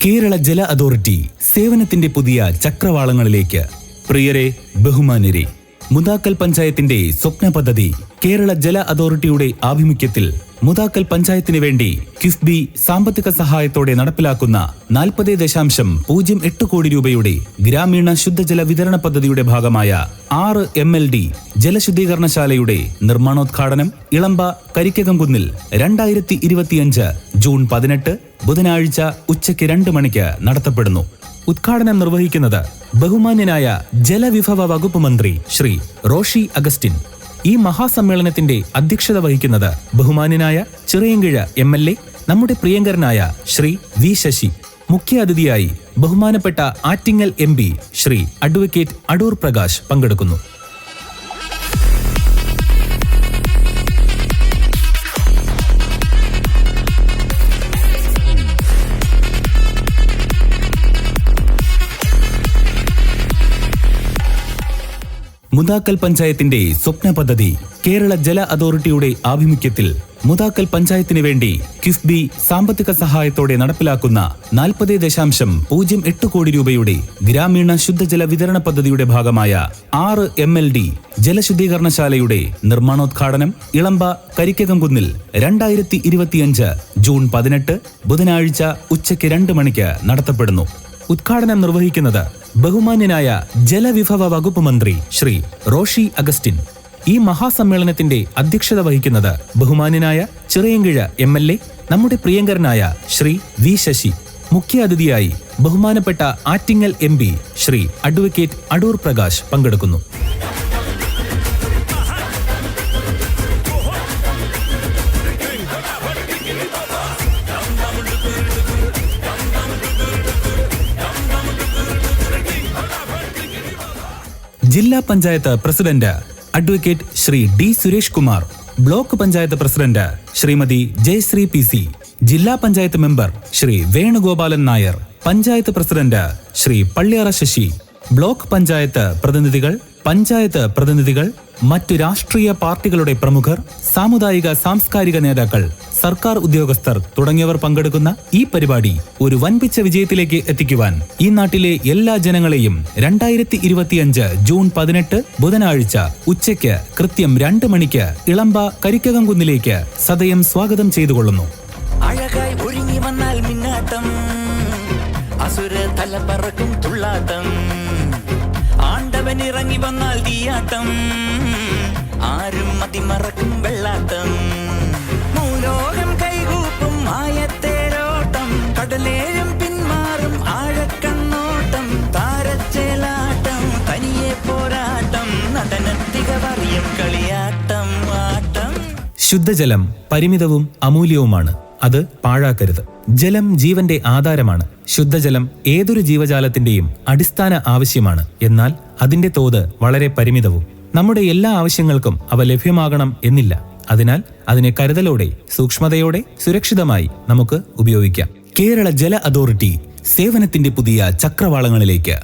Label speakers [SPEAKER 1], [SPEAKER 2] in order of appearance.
[SPEAKER 1] കേരള ജല അതോറിറ്റി സേവനത്തിന്റെ പുതിയ ചക്രവാളങ്ങളിലേക്ക്. പ്രിയരെ ബഹുമാനരെ മുതാക്കൽ പഞ്ചായത്തിന്റെ സ്വപ്ന പദ്ധതി കേരള ജല അതോറിറ്റിയുടെ ആഭിമുഖ്യത്തിൽ മുതാക്കൽ പഞ്ചായത്തിന് വേണ്ടി കിഫ്ബി സാമ്പത്തിക സഹായത്തോടെ നടപ്പിലാക്കുന്ന നാൽപ്പത് ദശാംശം പൂജ്യം എട്ട് കോടി രൂപയുടെ ഗ്രാമീണ ശുദ്ധജല വിതരണ പദ്ധതിയുടെ ഭാഗമായ ആറ് എം എൽ ഡി ജലശുദ്ധീകരണശാലയുടെ നിർമ്മാണോദ്ഘാടനം ഇളമ്പ കരിക്കകംകുന്നിൽ രണ്ടായിരത്തി ഇരുപത്തിയഞ്ച് ജൂൺ പതിനെട്ട് ബുധനാഴ്ച ഉച്ചയ്ക്ക് രണ്ട് മണിക്ക് നടത്തപ്പെടുന്നു. ഉദ്ഘാടനം നിർവഹിക്കുന്നത് ബഹുമാന്യനായ ജലവിഭവ വകുപ്പ് മന്ത്രി ശ്രീ റോഷി അഗസ്റ്റിൻ. ഈ മഹാസമ്മേളനത്തിന്റെ അധ്യക്ഷത വഹിക്കുന്നത് ബഹുമാന്യനായ ചിറയൻകിഴ എം എൽ എ നമ്മുടെ പ്രിയങ്കരനായ ശ്രീ വി ശശി. മുഖ്യ അതിഥിയായി ബഹുമാനപ്പെട്ട ആറ്റിങ്ങൽ എം ശ്രീ അഡ്വക്കേറ്റ് അടൂർ പ്രകാശ് പങ്കെടുക്കുന്നു. മുതാക്കൽ പഞ്ചായത്തിന്റെ സ്വപ്ന പദ്ധതി കേരള ജല അതോറിറ്റിയുടെ ആഭിമുഖ്യത്തിൽ മുതാക്കൽ പഞ്ചായത്തിന് വേണ്ടി കിഫ്ബി സാമ്പത്തിക സഹായത്തോടെ നടപ്പിലാക്കുന്ന നാൽപ്പത് ദശാംശം പൂജ്യം എട്ട് കോടി രൂപയുടെ ഗ്രാമീണ ശുദ്ധജല വിതരണ പദ്ധതിയുടെ ഭാഗമായ ആറ് എം എൽ ഡി ജലശുദ്ധീകരണശാലയുടെ നിർമ്മാണോദ്ഘാടനം ഇളമ്പ കരിക്കകംകുന്നിൽ രണ്ടായിരത്തി ഇരുപത്തിയഞ്ച് ജൂൺ പതിനെട്ട് ബുധനാഴ്ച ഉച്ചയ്ക്ക് രണ്ട് മണിക്ക് നടത്തപ്പെടുന്നു. ഉദ്ഘാടനം നിർവഹിക്കുന്നത് ബഹുമാന്യനായ ജലവിഭവ വകുപ്പ് മന്ത്രി ശ്രീ റോഷി അഗസ്റ്റിൻ. ഈ മഹാസമ്മേളനത്തിന്റെ അധ്യക്ഷത വഹിക്കുന്നത് ബഹുമാന്യനായ ചിറയൻകിഴ എം എൽ എ നമ്മുടെ പ്രിയങ്കരനായ ശ്രീ വി ശശി. മുഖ്യ അതിഥിയായി ബഹുമാനപ്പെട്ട ആറ്റിങ്ങൽ എം ശ്രീ അഡ്വക്കേറ്റ് അടൂർ പ്രകാശ് പങ്കെടുക്കുന്നു. ജില്ലാ panchayat president advocate Shri D Suresh Kumar block panchayat president Shrimati Jayasree P C ജില്ലാ panchayat member Shri Venugopalan Nair panchayat president Shri Palliyara Sasi block panchayat പ്രതിനിധികൾ പഞ്ചായത്ത് പ്രതിനിധികൾ മറ്റു രാഷ്ട്രീയ പാർട്ടികളുടെ പ്രമുഖർ സാമുദായിക സാംസ്കാരിക നേതാക്കൾ സർക്കാർ ഉദ്യോഗസ്ഥർ തുടങ്ങിയവർ പങ്കെടുക്കുന്ന ഈ പരിപാടി ഒരു വൻപിച്ച വിജയത്തിലേക്ക് എത്തിക്കുവാൻ ഈ നാട്ടിലെ എല്ലാ ജനങ്ങളെയും രണ്ടായിരത്തി ഇരുപത്തിയഞ്ച് ജൂൺ പതിനെട്ട് ബുധനാഴ്ച ഉച്ചയ്ക്ക് കൃത്യം രണ്ട് മണിക്ക് ഇളമ്പ കരിക്കകംകുന്നിലേക്ക് സദയം സ്വാഗതം ചെയ്തുകൊള്ളുന്നു.
[SPEAKER 2] അഴകായി ഒരുങ്ങി വന്നാൽ മിന്നാട്ടം അസുര തല പറക്കും തുള്ളാട്ടം. ഇറങ്ങി വന്നാൽ തീയാട്ടം. ആരും മതിമറക്കും വെള്ളാട്ടം. മൂലോകം കൈകൂപ്പും ആയത്തേരോട്ടം കടലേഴും പിന്മാറും ആഴക്കണ്ണോട്ടം. താരച്ചേലാട്ടം തനിയെ പോരാട്ടം. നടനത്തിക പറയും കളിയാട്ടം ആട്ടം.
[SPEAKER 1] ശുദ്ധജലം പരിമിതവും അമൂല്യവുമാണ്. അത് പാഴാക്കരുത്. ജലം ജീവന്റെ ആധാരമാണ്. ശുദ്ധജലം ഏതൊരു ജീവജാലത്തിന്റെയും അടിസ്ഥാന ആവശ്യമാണ്. എന്നാൽ അതിന്റെ തോത് വളരെ പരിമിതവും. നമ്മുടെ എല്ലാ ആവശ്യങ്ങൾക്കും അവ ലഭ്യമാകണം എന്നില്ല. അതിനാൽ അതിനെ കരുതലോടെ സൂക്ഷ്മതയോടെ സുരക്ഷിതമായി നമുക്ക് ഉപയോഗിക്കാം. കേരള ജല അതോറിറ്റി സേവനത്തിന്റെ പുതിയ ചക്രവാളങ്ങളിലേക്ക്.